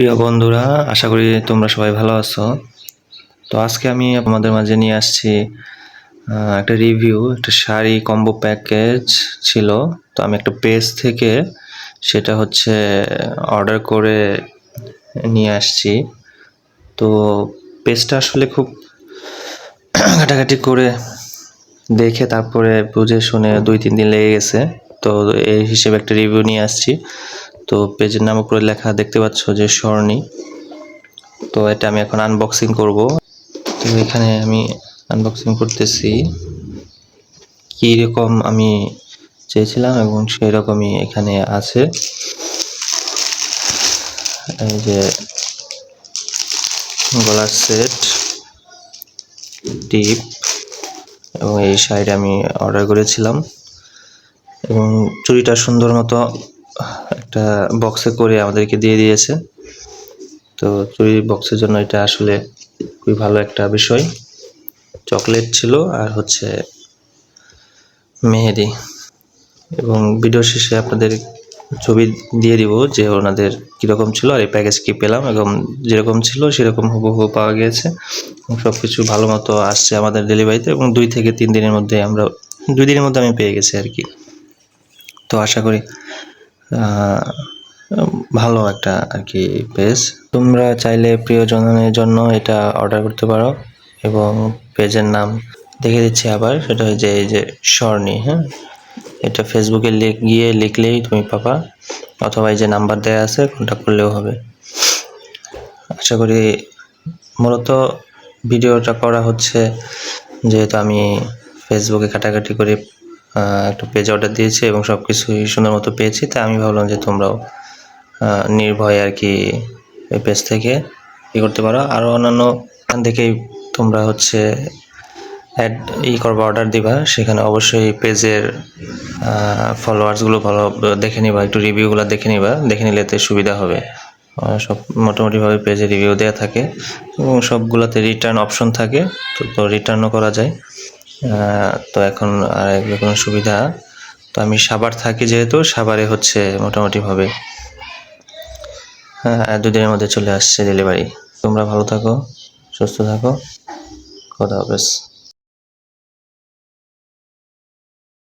প্রিয় বন্ধুরা, আশা করি তোমরা সবাই ভালো আছো। তো আজকে আমি আপনাদের মাঝে নিয়ে আসছি একটা রিভিউ একটা শাড়ি কম্বো প্যাকেজ ছিল। তো আমি একটা পেজ থেকে সেটা হচ্ছে অর্ডার করে নিয়ে আসছি। তো পেজটা আসলে খুব ঘাটাঘাটি করে দেখে তারপরে বুঝে শুনে দুই তিন দিন লেগে গেছে। তো এই হিসেবে একটা রিভিউ নিয়ে আসছি। তো পেজের নাম উপরে লেখা দেখতে পাচ্ছ যে স্বর্ণী। তো এটা আমি এখন আনবক্সিং করব। তো এখানে আমি আনবক্সিং করতেছি। কী রকম আমি চেয়েছিলাম এবং সেই রকমই এখানে আছে। এই যে গলার সেট টিপ এবং এই শাড়িটা আমি অর্ডার করেছিলাম। এবং চুড়িটা সুন্দর মতো একটা বক্সে করে আমাদেরকে দিয়ে দিয়েছে। তো চুরি বক্সের জন্য এটা আসলে খুবই ভালো একটা বিষয়। চকলেট ছিল আর হচ্ছে মেহেদি। এবং ভিডিও শেষে আপনাদের ছবি দিয়ে দিব যে ওনাদের কীরকম ছিল আর এই প্যাকেজ কি পেলাম এবং যেরকম ছিল সেরকম হুবহু পাওয়া গিয়েছে। সব কিছু ভালো মতো আসছে আমাদের ডেলিভারিতে এবং দুই থেকে তিন দিনের মধ্যে আমরা, দুই দিনের মধ্যে আমি পেয়ে গেছি আর কি। তো আশা করি ভালো একটা আর কি পেজ তোমরা চাইলে প্রিয়জনের জন্য এটা অর্ডার করতে পারো এবং পেজের নাম দেখে দিচ্ছি আবার, সেটা হচ্ছে এই যে স্বর্ণী হ্যাঁ? এটা ফেসবুকে লিখ গিয়ে লিখলেই তুমি পাবা, অথবা এই যে নাম্বার দেওয়া আছে কন্ট্যাক্ট করলেও হবে। আশা করি মূলত ভিডিওটা করা হচ্ছে, যেহেতু আমি ফেসবুকে কাটাকাটি করে একটা পেজ অর্ডার দিয়েছি এবং সব কিছুই সুন্দর মতো পেয়েছি। তাই আমি ভাবলাম যে তোমরাও নির্ভয়ে আর কি এই পেজ থেকে ই করতে পারো। আরও অন্যান্য এখান থেকেই তোমরা হচ্ছে অ্যাড ই করবা অর্ডার দিবা। সেখানে অবশ্যই পেজের ফলোয়ার্সগুলো ভালো দেখে নিবা, একটু রিভিউগুলো দেখে নিবা। দেখে নিলে এতে সুবিধা হবে। সব মোটামুটিভাবে পেজে রিভিউ দেওয়া থাকে এবং সবগুলোতে রিটার্ন অপশন থাকে, তো রিটার্নও করা যায়। তো এখন আর এগুলো কোনো সুবিধা। তো আমি সাবার থাকি যেহেতু সাবারে হচ্ছে মোটামুটিভাবে হ্যাঁ দুদিনের মধ্যে চলে আসছে ডেলিভারি তোমরা ভালো থাকো, সুস্থ থাকো। কথা হাফেজ।